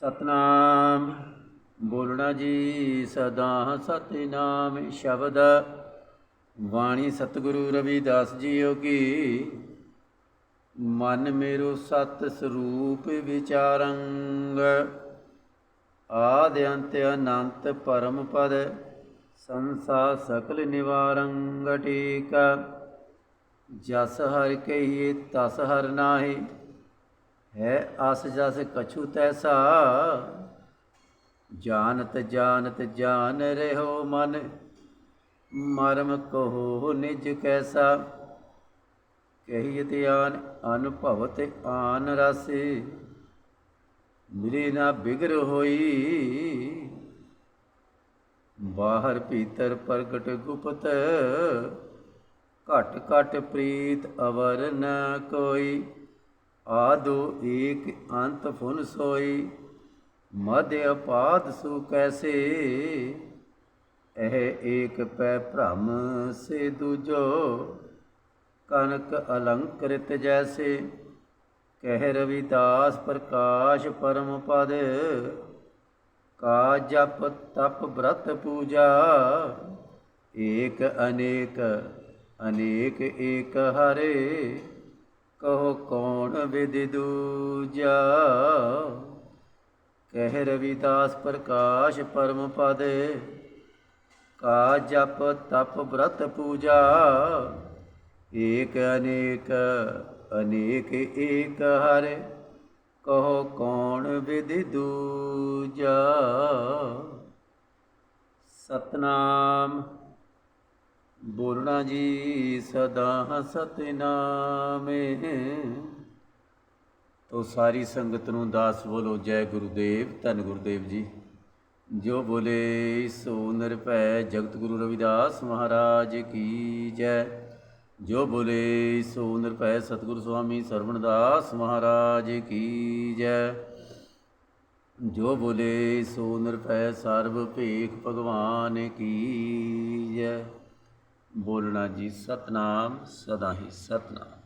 ਸਤਨਾਮ। ਬੋਲਣਾ ਜੀ, ਸਦਾ ਸਤਿਨਾਮ ਸ਼ਬਦ। ਵਾਣੀ ਸਤਿਗੁਰੂ ਰਵਿਦਾਸ ਜੀ ਕੀ। ਮਨ ਮੇਰੋ ਸਤ ਸਰੂਪ ਵਿਚਾਰੰਗ। ਆਦਿ ਅੰਤ ਅਨੰਤ ਪਰਮ ਪਦ, ਸੰਸਾ ਸਕਲ ਨਿਵਾਰੰਗ। ਟੀਕਾ ਜਸ ਹਰ ਕਹੀਏ, ਤਸ ਹਰਿ ਨਾਹੀ। ਹੈ ਆਸ ਜਸ ਕਛੂ ਤੈਸਾ। ਜਾਣਤ ਜਾਣਤ ਜਾਣ ਰਹਿਓ ਮਨ, ਮਰਮ ਕਹੋ ਨਿਜ ਕੈਸਾ। ਕਹੀਏ ਆਨ ਅਨੁਭਵਤ ਆਨ ਰਸੇ, ਮਿਲੇ ਨਾ ਬਿਗਰ ਹੋਈ। ਬਾਹਰ ਭੀਤਰ ਪ੍ਰਗਟ ਗੁਪਤ, ਘਟ ਘਟ ਪ੍ਰੀਤ ਅਵਰ ਨ ਕੋਈ। ਆਦੋ ਏਕ ਅੰਤ ਫੁਨ ਸੋਈ ਮਧ ਅਪਾਦ ਸੁ ਕੈਸੇ? ਇਹ ਏਕ ਪੈ ਭ੍ਰਮ ਸੇ ਦੂਜੋ, ਕਨਕ ਅਲੰਕ੍ਰਿਤ ਜੈਸੇ। ਕਹਿ ਰਵਿਦਾਸ ਪ੍ਰਕਾਸ਼ ਪਰਮ ਪਦ, ਕਾ ਜਪ ਤਪ ਬ੍ਰਤ ਪੂਜਾ। ਏਕ ਅਨੇਕ ਅਨੇਕ ਏਕ ਹਰੇ ਕੌਣ ਦੂਜਾ। ਕਹਿ ਰਵਿਦਾਸ ਪ੍ਰਕਾਸ਼ ਪਰਮ ਪਦ। ਕਾ ਜਪ ਤਪ ਬ੍ਰਤ ਪੂਜਾ। ਏਕ ਅਨੇਕ ਅਨੇਕ ਏਕ ਹਰ। ਕਹੋ ਕੌਣ ਵਿਦਿ ਦੂਜਾ। ਸਤਨਾਮ। ਬੋਲਣਾ ਜੀ ਸਦਾ ਸਤਨਾਮੇ। ਤੋ ਸਾਰੀ ਸੰਗਤ ਨੂੰ ਦਾਸ ਬੋਲੋ, ਜੈ ਗੁਰੂਦੇਵ, ਧੰਨ ਗੁਰਦੇਵ ਜੀ। ਜੋ ਬੋਲੇ, ਸੋ ਨਿਰਭੈ ਜਗਤ ਗੁਰੂ ਰਵਿਦਾਸ ਮਹਾਰਾਜ ਕੀ ਜੈ। ਜੋ ਬੋਲੇ, ਸੋ ਨਿਰਭੈ ਸਤਿਗੁਰੂ ਸੁਆਮੀ ਸਰਵਣਦਾਸ ਮਹਾਰਾਜ ਕੀ ਜੈ। ਜੋ ਬੋਲੇ, ਸੋ ਨਿਰਭੈ ਸਰਬ ਭੇਖ ਭਗਵਾਨ ਕੀ ਜੈ। ਬੋਲਣਾ ਜੀ ਸਤਨਾਮ, ਸਦਾ ਹੀ ਸਤਨਾਮ।